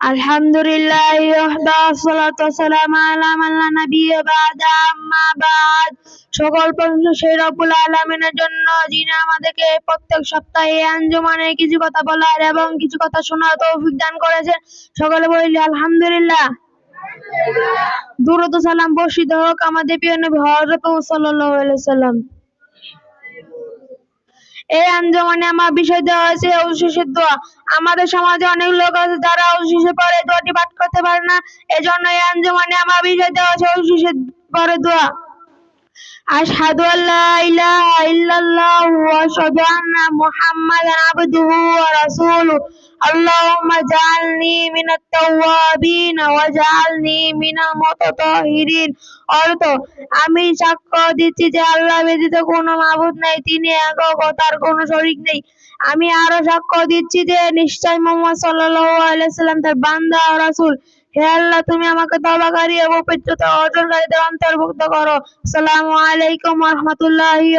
আলহামদুলিল্লাহ যিনি আমাদেরকে প্রত্যেক সপ্তাহে আঞ্জুমানে কিছু কথা বলার এবং কিছু কথা শোনার তৌফিক দান করেছেন। সকলে বলিল, আলহামদুলিল্লাহ। দূরত সালাম বর্ষিত হোক আমাদের পিয়ন সাল্লাম এই আঞ্জমানে আমার বিষয় দেওয়া হয়েছে অবশেষের দোয়া আমাদের সমাজে অনেক লোক আছে যারা অবশেষে পরে দোয়াটি পাঠ করতে পারে না। এজন্য এই আঞ্জমানে আমার বিষয় দেওয়া হয়েছে অবশেষের পরে দোয়া। أشهد أن لا إله إلا الله وأشهد أن محمدا عبده ورسوله اللهم اجعلني من التوابين واجعلني من المتطهرين অর্থ আমি সাক্ষ্য দিচ্ছি যে আল্লাহ ব্যতীত কোনো মাবুদ নাই তিনি একক ও তার কোনো শরিক নেই আমি আরো সাক্ষ্য দিচ্ছি যে নিশ্চয় মোহাম্মদ সাল্লাল্লাহু আলাইহি সাল্লাম তার বান্দা ও রাসূল হে আল্লাহ তুমি আমাকে তওবাকারী এবং পবিত্রতা অর্জনকারীদের অন্তর্ভুক্ত করো। আসসালামু আলাইকুম ওয়া রাহমাতুল্লাহি